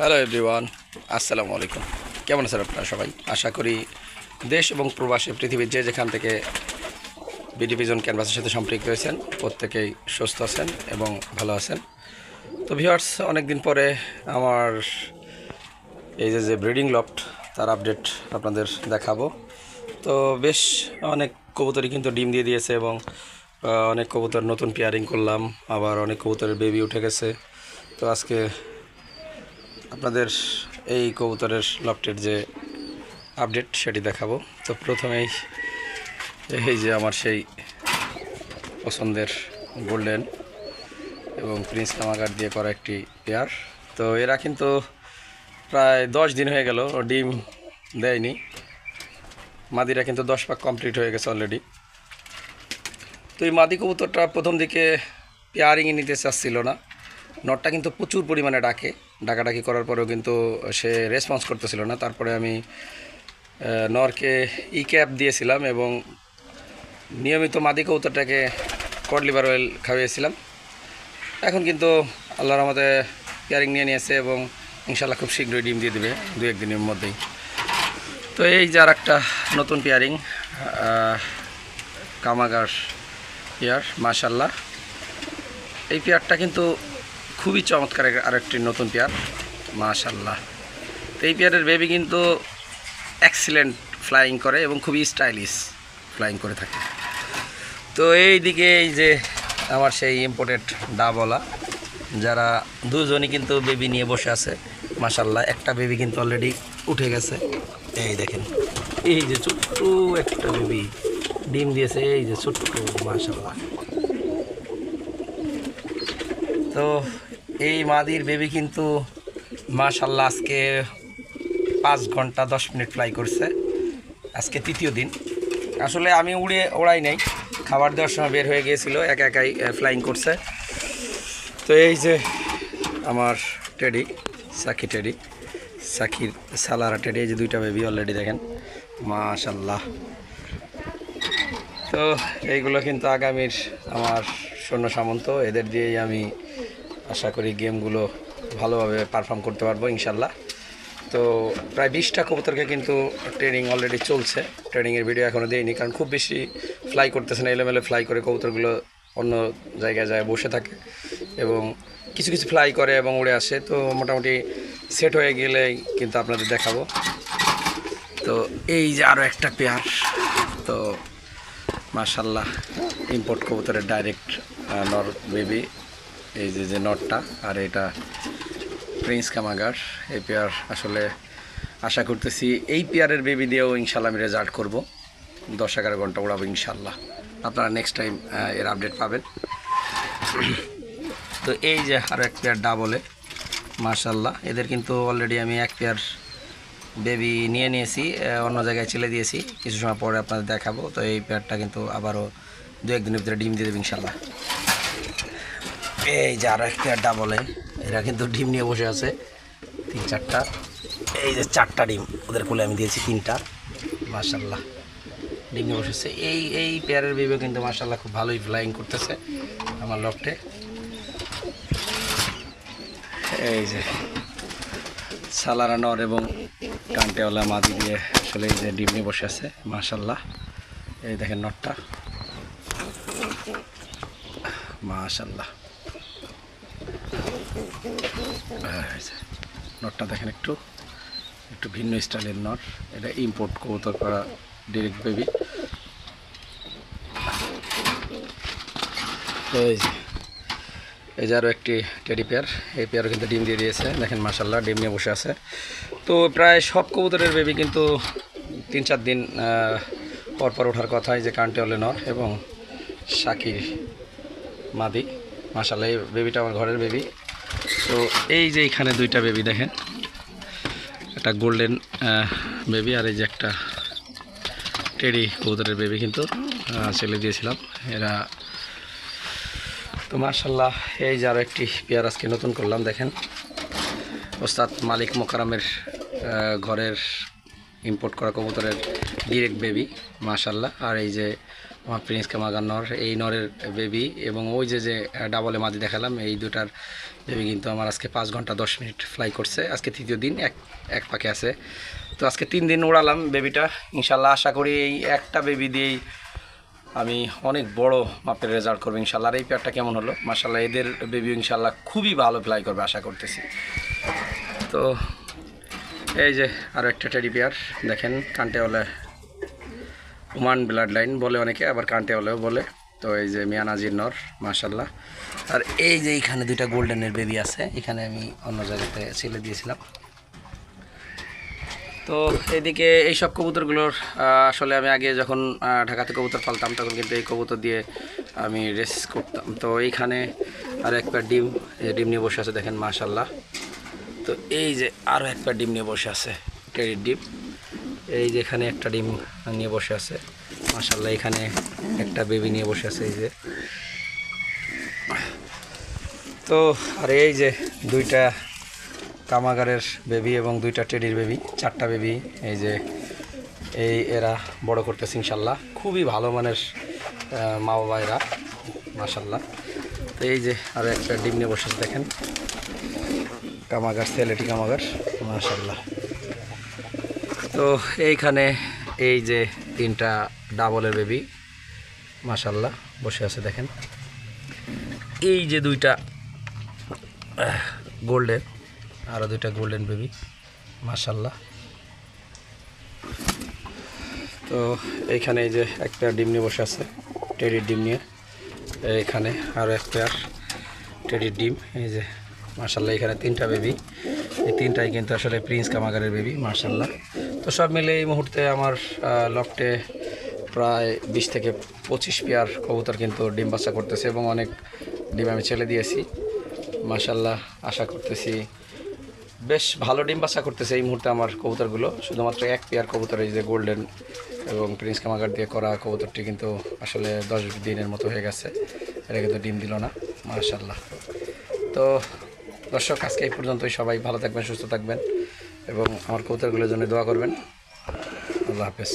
Hello everyone আসসালামু আলাইকুম কেমন আছেন আপনারা সবাই? আশা করি দেশ এবং প্রবাসী পৃথিবীর যে যেখান থেকে বিডিভিজন ক্যানভাসের সাথে সম্পৃক্ত হয়েছেন, প্রত্যেকেই সুস্থ আছেন এবং ভালো আছেন। তো ভিওয়ার্স অনেকদিন পরে আমার এই যে যে ব্রিডিং লফট, তার আপডেট আপনাদের দেখাবো। তো বেশ অনেক কবুতরই কিন্তু ডিম দিয়ে দিয়েছে এবং অনেক কবুতর নতুন পেয়ারিং করলাম, আবার অনেক কবুতরের বেবি উঠে গেছে। তো আজকে আপনাদের এই কবুতরের লফটের যে আপডেট সেটি দেখাবো। তো প্রথমেই এই যে আমার সেই পছন্দের গোল্ডেন এবং প্রিন্স কামাগার দিয়ে করা একটি পেয়ার তো এরা কিন্তু প্রায় দশ দিন হয়ে গেল ডিম দেয়নি। মাদিরা কিন্তু দশ পাক কমপ্লিট হয়ে গেছে অলরেডি তো এই মাদি কবুতরটা প্রথম দিকে পেয়ারিংয়ে নিতে চাচ্ছিল না। নটটা কিন্তু প্রচুর পরিমাণে ডাকে। ডাকাডাকি করার পরেও কিন্তু সে রেসপন্স করতেছিল না। তারপরে আমি নরকে ই ক্যাপ দিয়েছিলাম এবং নিয়মিত মাদি কবুতরটাকে কড লিভার অয়েল খাইয়েছিলাম। এখন কিন্তু আল্লাহর রহমতে পেয়ারিং নিয়ে নিয়েছে এবং ইনশাল্লাহ খুব শীঘ্রই ডিম দিয়ে দেবে দু একদিনের মধ্যেই। তো এই যে আর একটা নতুন পেয়ারিং কামাগার পেয়ার মাশাল্লাহ এই পেয়ারটা কিন্তু খুবই চমৎকার আরেকটি নতুন পেয়ার। মাশাল্লাহ তো এই পেয়ারের বেবি কিন্তু এক্সিলেন্ট ফ্লাইং করে এবং খুবই স্টাইলিশ ফ্লাইং করে থাকে। তো এই দিকে এই যে আমার সেই ইম্পোর্টেড ডাবলা, যারা দুজনই কিন্তু বেবি নিয়ে বসে আছে মাশাল্লাহ একটা বেবি কিন্তু অলরেডি উঠে গেছে। এই দেখেন, এই যে ছোট্ট একটা বেবি ডিম দিয়েছে, এই যে ছোট্ট মাশাল্লাহ তো এই মাদির বেবি কিন্তু মাশাল্লাহ আজকে পাঁচ ঘণ্টা দশ মিনিট ফ্লাই করছে। আজকে তৃতীয় দিন। আসলে আমি উড়ে ওড়াই নাই। খাবার দেওয়ার সময় বের হয়ে গিয়েছিল, একা একাই ফ্লাইং করছে। তো এই যে আমার টেডি সাকি টেডি সাকির সালারা টেডি এই যে দুইটা বেবি অলরেডি দেখেন। মাশাল্লাহ তো এইগুলো কিন্তু আগামীর আমার সৈন্য সামন্ত, এদের দিয়েই আমি আশা করি গেমগুলো ভালোভাবে পারফর্ম করতে পারব ইনশাল্লাহ তো প্রায় বিশটা কবুতরকে কিন্তু ট্রেনিং অলরেডি চলছে। ট্রেনিংয়ের ভিডিও এখনও দেয়নি কারণ খুব বেশি ফ্লাই করতেছে না, এলোমেলো ফ্লাই করে কবুতরগুলো অন্য জায়গায় যায়, বসে থাকে এবং কিছু কিছু ফ্লাই করে এবং উড়ে আসে। তো মোটামুটি সেট হয়ে গেলেই কিন্তু আপনাদের দেখাবো। তো এই যে আরও একটা পেয়ার তো মাশাল্লাহ ইম্পোর্ট কবুতরের ডাইরেক্ট নর বেবি এই যে যে নটটা, আর এটা প্রিন্স কামাগার। এই পেয়ার আসলে আশা করতেছি এই পেয়ারের বেবি দিয়েও ইনশাল্লাহ আমি রেজাল্ট করব। দশ এগারো ঘণ্টা উড়াবো ইনশাল্লাহ আপনারা নেক্সট টাইম এর আপডেট পাবেন। তো এই যে আরও এক পেয়ার ডাবলে মার্শাল্লাহ এদের কিন্তু অলরেডি আমি এক পেয়ার বেবি নিয়ে নিয়েছি অন্য জায়গায় ছেলে দিয়েছি। কিছু সময় পরে আপনাদের দেখাবো। তো এই পেয়ারটা কিন্তু আবারও দু একদিনের ভিতরে ডিম দিয়ে দেবে ইনশাল্লাহ এই যে আরও এক পেয়ার ডাবলে এরা কিন্তু ডিম নিয়ে বসে আছে। তিন, চারটা। এই যে চারটা ডিম, ওদের কোলে আমি দিয়েছি তিনটা। মার্শাল্লাহ ডিম নিয়ে বসেছে। এই এই পেয়ারের বেবিও কিন্তু মার্শাল্লাহ খুব ভালোই ফ্লাইং করতেছে আমার লকটে। এই যে সালারা নর এবং কান্টেওয়ালা মাদি দিয়ে আসলে এই যে ডিম নিয়ে বসে আছে মাশাল্লাহ এই দেখেন নটটা মাশাল্লাহ নটটা দেখেন একটু একটু ভিন্ন স্টাইলের নট এটা ইম্পোর্ট কবুতর করা ডিরেক্ট বেবি এই যে, এই আরও একটি টেডি পেয়ার এই পেয়ারও কিন্তু ডিম দিয়ে দিয়েছে। দেখেন মাসাল্লাহ ডিম নিয়ে বসে আছে। তো প্রায় সব কবুতরের বেবি কিন্তু তিন চার দিন পরপর ওঠার কথা। কথাই যে কান্টে হলে নর এবং শাকির মাদি। মাসাল্লাহ এই বেবিটা আমার ঘরের বেবি তো এই যে এইখানে দুইটা বেবি দেখেন। একটা গোল্ডেন বেবি আর এই যে একটা টেডি কবুতরের বেবি কিন্তু ছেলে দিয়েছিলাম। এরা তো মার্শাল্লাহ এই যে আরও একটি পেয়ার আজকে নতুন করলাম, দেখেন। ওস্তাদ মালিক মোকারামের ঘরের ইম্পোর্ট করা কবুতরের ডিরেক্ট বেবি মাশাল্লাহ আর এই যে আমার প্রিন্স কামাগার নর এই নরের বেবি এবং ওই যে যে ডাবলে মাদি দেখালাম, এই দুটার বেবি কিন্তু আমার আজকে পাঁচ ঘণ্টা দশ মিনিট ফ্লাই করছে। আজকে তৃতীয় দিন, এক এক পাকে আছে। তো আজকে তিন দিন উড়ালাম বেবিটা ইনশাল্লাহ আশা করি এই একটা বেবি দিয়েই আমি অনেক বড় মাপের রেজাল্ট করব ইনশাল্লাহ আর এই পেয়ারটা কেমন হলো? মার্শাল্লাহ এদের বেবি ইনশাল্লাহ খুবই ভালো ফ্লাই করবে আশা করতেছি। তো এই যে আরও একটা টেডি পেয়ার দেখেন কান্টেওয়ালা ওমান ব্লাড লাইন বলে অনেকে, আবার কান্টেওয়ালাও বলে। তো এই যে মিয়ানাজির নর মার্শাল্লাহ আর এই যে এখানে দুইটা গোল্ডেনের বেবি আছে, এখানে আমি অন্য জায়গাতে ছেলে দিয়েছিলাম। তো এদিকে এই সব কবুতরগুলোর আসলে আমি আগে যখন ঢাকাতে কবুতর পালতাম, তখন কিন্তু এই কবুতর দিয়ে আমি রেস করতাম। তো এইখানে আর এক প্যার ডিম ডিম নিয়ে বসে আছে, দেখেন মাশাল্লাহ তো এই যে আরও এক প্যার ডিম নিয়ে বসে আছে টেরির ডিম এই যে এখানে একটা ডিম নিয়ে বসে আছে। মাশাল্লাহ এখানে একটা বেবি নিয়ে বসে আছে এই যে। তো, আর এই যে দুইটা কামাগারের বেবি এবং দুইটা টেডির বেবি, চারটা বেবি, এই যে এই এরা বড় করতেছে ইনশাল্লাহ খুবই ভালো মানের মা বাবা এরা মাশাল্লাহ তো এই যে আরও একটা ডিম নিয়ে বসেছে দেখেন। কামাগার, সেলেটি কামাগার মাশাল্লাহ তো এইখানে এই যে তিনটা ডাবলের বেবি মাশাল্লাহ বসে আছে দেখেন। এই যে দুইটা গোল্ডেন আরও দুইটা গোল্ডেন বেবি মাশাল্লাহ তো এইখানে এই যে এক পেয়ার ডিম নিয়ে বসে আছে, টেডির ডিম নিয়ে। এইখানে আরও এক পেয়ার টেডির ডিম, এই যে মার্শাল্লাহ এখানে তিনটা বেবি। এই তিনটাই কিন্তু আসলে প্রিন্স কামাগারের বেবি মার্শাল্লাহ তো সব মিলে এই মুহূর্তে আমার লফটে প্রায় বিশ থেকে পঁচিশ পেয়ার কবুতর কিন্তু ডিম বাচ্চা করতেছে এবং অনেক ডিম আমি ছেলে দিয়েছি। মার্শাল্লাহ আশা করতেছি বেশ ভালো ডিম বাচ্চা করতেছে এই মুহূর্তে আমার কবুতরগুলো। শুধুমাত্র এক পেয়ার কবুতর, এই যে গোল্ডেন এবং প্রিন্স কামাগার দিয়ে করা কবুতরটি কিন্তু আসলে দশ দিনের মতো হয়ে গেছে। এটা কিন্তু ডিম দিল না মার্শাল্লাহ তো দর্শক, আজকে এই পর্যন্তই। সবাই ভালো থাকবেন, সুস্থ থাকবেন। এবং আমার কবুতরগুলোর জন্য দোয়া করবেন। আল্লাহ হাফেজ।